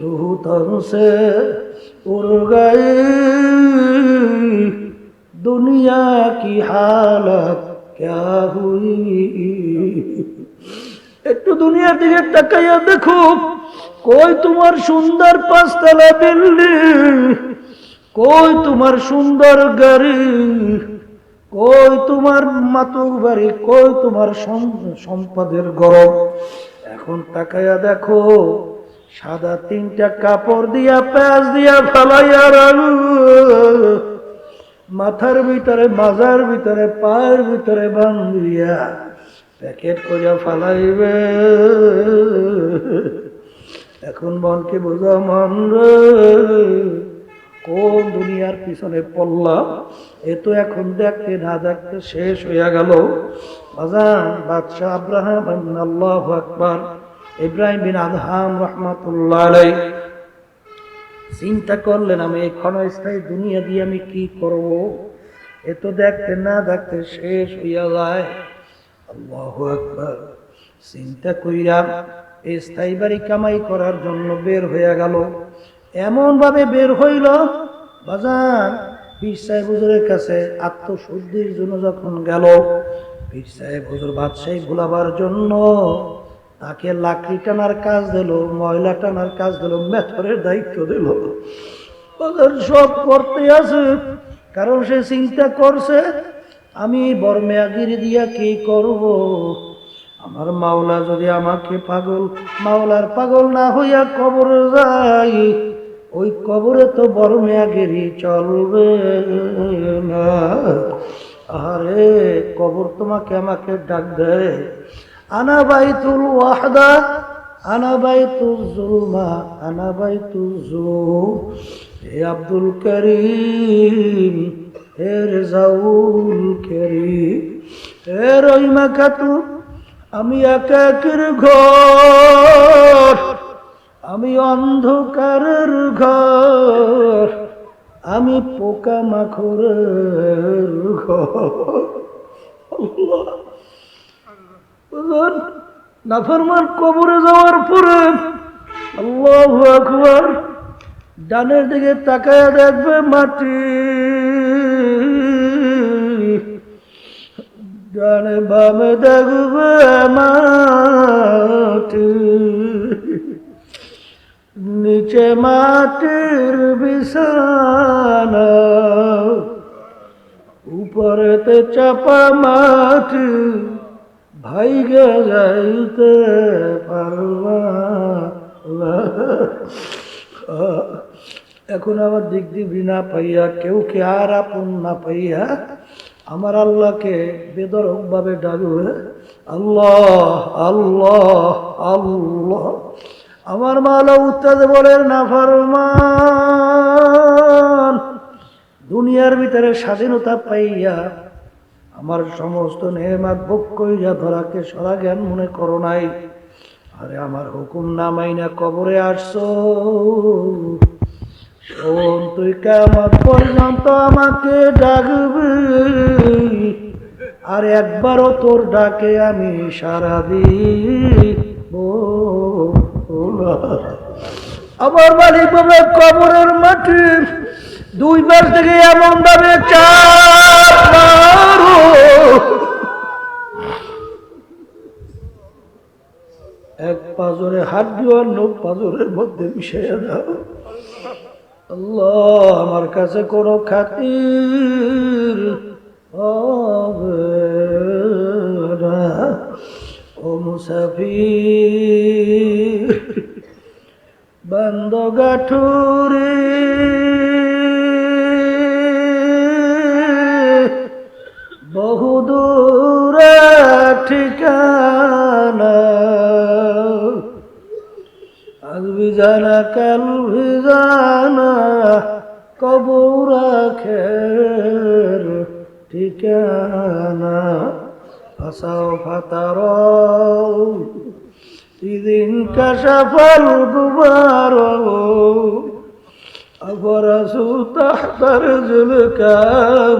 रूह तन से उड़ गई दुनिया की हालत क्या हुई একটু দুনিয়ার দিকে তাকাইয়া দেখো কই তোমার সুন্দর পাঁচতলা বিল্ডিং কই তোমার সুন্দর গাড়ি কই তোমার মাতুর বাড়ি কই তোমার সম- সম্পদের গরম এখন তাকাইয়া দেখো সাদা তিনটা কাপড় দিয়া, প্যাঁচ দিয়া ফেলাইয়া রাখো। মাথার ভিতরে, মাজার ভিতরে, পায়ের ভিতরে বান্ধিয়া প্যাকেট করিয়া ফালাইবে। এখন মনকে বোঝা, মন কোন দুনিয়ার পিছনে পড়লাম? এ তো এখন দেখতে না দেখতে শেষ হইয়া গেল। বাজান, বাদশাহ আব্রাহাম, আল্লাহ আকবার। ইব্রাহিম বিন আদহাম রহমাতুল্লাহ চিন্তা করলেন, আমি এই ক্ষণস্থায়ী দুনিয়া দিয়ে আমি কি করব? এ তো দেখতে না দেখতে শেষ হইয়া যায়। আল্লাহ আকবার। চিন্তা কইরা এই স্থায়ী বাড়ি কামাই করার জন্য বের হইয়া গেল। এমন ভাবে বের হইল, বাজার পীর সাহেব হুজুরের কাছে আত্মশুদ্ধির জন্য যখন গেল, পীর সাহেব হুজুর বাদশাহী ভুলাবার জন্য তাকে লাকড়ি টানার কাজ দিল, ময়লা টানার কাজ দিল, মেথরের দায়িত্ব দিল। ওদের সব করতে আছে, কারণ সে চিন্তা করছে, আমি বর্মেয়াগিরি দিয়া কি করব? আমার মাওলা যদি আমাকে পাগল, মাওলার পাগল না হইয়া কবরে যাই ওই কবরে তো বর্মেয়াগিরি চলবে না। আরে কবর তোমাকে আমাকে ডাক দেয়। আব্দুল করিম, হে রেজাউল করিম, হে রহিমা খাতুন, আমি একাকের ঘর, আমি অন্ধকারের ঘর, আমি পোকা মাখরের ঘর বুঝলেন? নাফরমান কবরে যাওয়ার পরে আল্লাহ আকবার ডানের দিকে তাকায় দেখবে মাটি। ডানে বামে দেখবে মাটি। নিচে মাটির বিছানা। উপরেতে চাপা মাটি। ভাইগে যাইতে পারবা এখন আমার দিক দিবি না পাইয়া, কেউ কে আর আপন না পাইয়া আমার আল্লাহকে বেদরক ভাবে ডাকবে? আল্লাহ আল্লাহ আল্লাহ। আমার মালা উত্তাদ বলেন, না ফরমান। দুনিয়ার ভিতরে স্বাধীনতা পাইয়া আমার সমস্ত নেমাত ভোগ কইরা ধরাকে সরা জ্ঞান মনে করো নাই। আরে আমার হুকুম না কবরে আসছো। শোন, তুই কেমন পর্যন্ত আমাকে ডাকবি। আর একবারও তোর ডাকে আমি সারা না। আমার মালিক বাবা কবরের মাটি দুই পাশ থেকে এমন ভাবে চাপ এক পাজরে হাত দিয়ে অন্য পাজরের মধ্যে মিশিয়ে দাও। আল্লাহ, আমার কাছে কোনো খাতির ও মুসাফির বন্ধ গাঠুরি। কাল বিজানা কবর খের ঠিকানা ফাসাও ফাতার ইদিন কাশাফাল গুবার أبرزوا تحت رجلك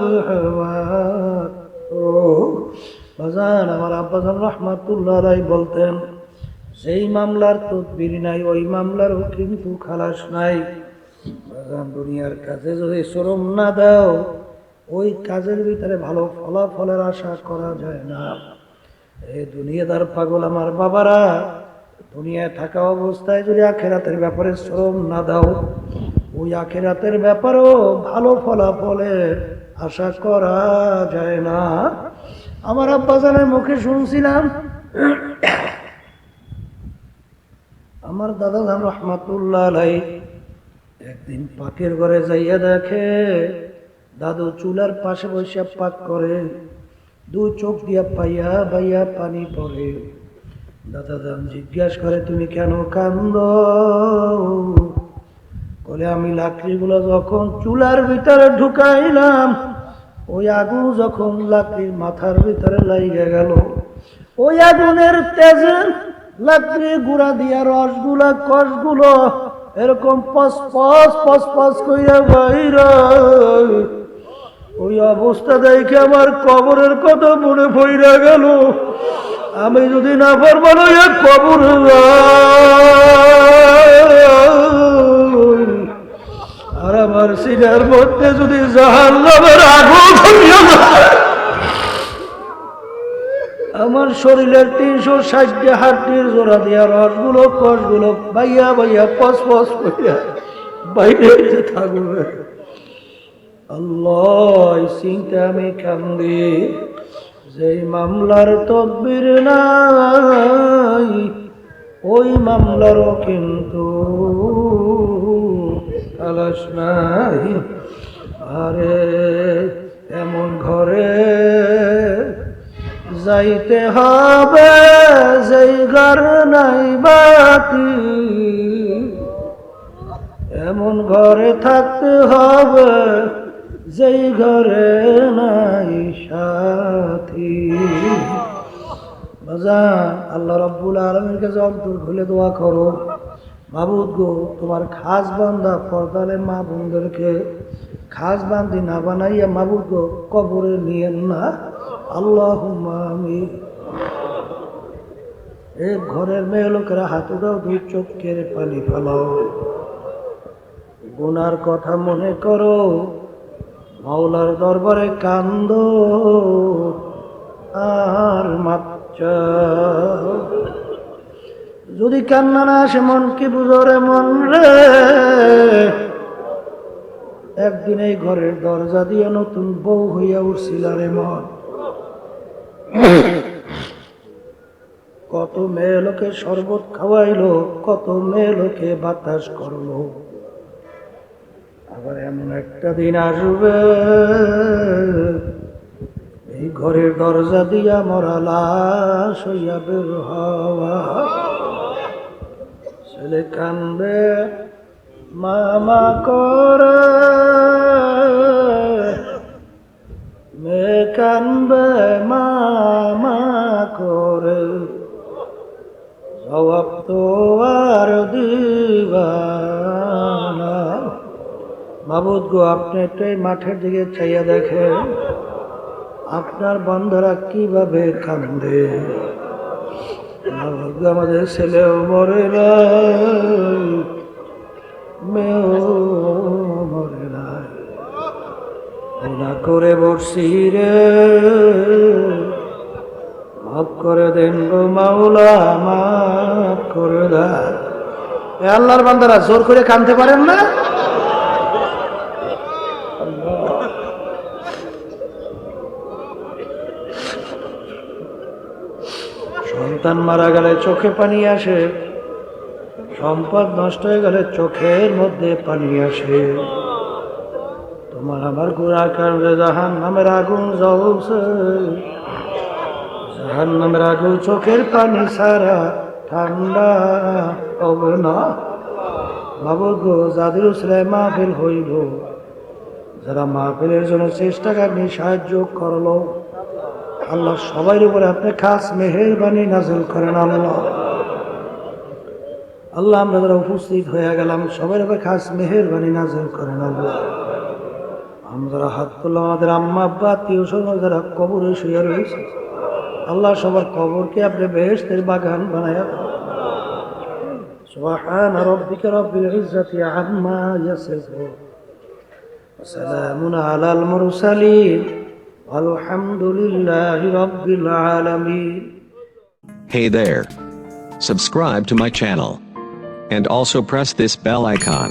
بحوار বাজান আমার আব্বাজান রহমাতুল্লাহ রাই বলতেন সেই মামলার তদবির নাই, ওই মামলারও কিন্তু খালাস নাই। দুনিয়ার কাজে যদি শ্রম না দাও, ওই কাজের ভিতরে ভালো ফলাফলের আশা করা যায় না। এই দুনিয়াদার পাগল আমার বাবারা, দুনিয়ায় থাকা অবস্থায় যদি আখেরাতের ব্যাপারে শ্রম না দাও, ওই আখেরাতের ব্যাপারেও ভালো ফলাফলের আশা করা যায় না। আমার আব্বাজানের মুখে শুনছিলাম আমার দাদা রহমাতুল্লাহ একদিন পাকের ঘরে যাইয়া দেখে দাদু চুলার পাশে বসে পাক করে দু চোখ দিয়া পাইয়া বাইয়া পানি পড়ে। দাদা দান জিজ্ঞাসা করে, তুমি কেন কান্দ? বলে, আমি লাকড়িগুলো যখন চুলার ভিতরে ঢুকাইলাম, ওই আগুন যখন লাকড়ির মাথার ভিতরে লাইগে গেল, ওই আগুনের তেজে লাকড়ি গুড়া দিয়া রসগুলা, কষগুলো এরকম পস পস পস পস কইরা বাইরা। ওই অবস্থা দেখে আমার কবরের কথা মনে পড়ে গেল। আমি যদি না পারব না কবর আর আমার সিনার মধ্যে যদি নামের আগুন শরীরের তিনশো ষাটটি হাড্ডির জোড়া দিয়া রসগুলো, কষগুলো বাইয়া বাইয়া, পস পস করিয়া বাইরে থাকবে। আল্লাহ চিন্তা আমি কান্দি। যেই মামলার তদবির নাই, ওই মামলারও কিন্তু আরে, এমন ঘরে যাইতে হবে, যেই ঘর নাই বাতি এমন ঘরে থাকতে হবে, যেই ঘরে নাই সাথী। বাজান আল্লাহ রব্বুল আলমীর কাছে অন্তর খুলে দোয়া করো। মাবুদ গো, তোমার খাস বান্দা পর্দালে মা বোনদেরকে খাস বান্দি না বানাইয়া মাবুদ গো কবরে নিয়েন না। আল্লাহ আমি এ ঘরের মেয়ে লোকেরা হাত উঠাও, দুই চোখের পানি ফেলাও। গুনার কথা মনে করো, মাওলার দরবারে কান্দ, আর মাচ্চা যদি কান্না না আসে, মন কি বুঝরে মন রে? একদিন এই ঘরের দরজা দিয়ে নতুন বউ হইয়া উঠছিল রে মন। কত মেয়ে লোকে শরবত খাওয়াইলো, কত মেয়ে লোকে বাতাস করল। আবার এমন একটা দিন আসবে, এই ঘরের দরজা দিয়া মরা লাশ হইয়া বের হওয়া। ছেলে কান্দে মামা করে। মেয়ে কান্দবে মামা করে। জবাব তো আর মাবুদ গো, আপনি একটু এই মাঠের দিকে চাইয়া দেখেন, আপনার বন্ধুরা কীভাবে কান্দে। আমাদের ছেলেও মরে নাই, মেয়েও গুণা করে বসছি রে। মাফ করে দেন গো মাওলা, মাফ করে এ আল্লাহর বান্দারা, জোর করে কানতে পারেন না? সন্তান মারা গেলে চোখে পানি আসে, সম্পদ নষ্ট হয়ে গেলে চোখের মধ্যে পানি আসে। তোমার আমার গুণার কারণে জাহান নামের আগুন জ্বলছে জাহান নামের আগুন চোখের পানি সারা ঠান্ডা হবে না বাবু গো যাদের উসরায় মাহফিল হইল যারা মাহফিলের জন্য চেষ্টা কারণে সাহায্য করল আল্লাহ সবার উপরে আপনি খাস মেহেরবানি নাজল করেন আল্লাহ আল্লাহ আমরা যারা উপস্থিত হয়ে গেলাম সবার উপরে খাস মেহেরবানি নাজল করেন আল্লাহ আমরা হাত তুললাম আমাদের আম্মা আব্বা আত্মীয় স্বজন যারা কবরে শুয়ে রয়েছে আল্লাহ সবার কবরকে আপনি বেহেস্তের বাগান বানায় سبحان ربك رب العزة عما يصفون وسلام على المرسلين والحمد لله رب العالمين Hey there. Subscribe to my channel. And also press this bell icon.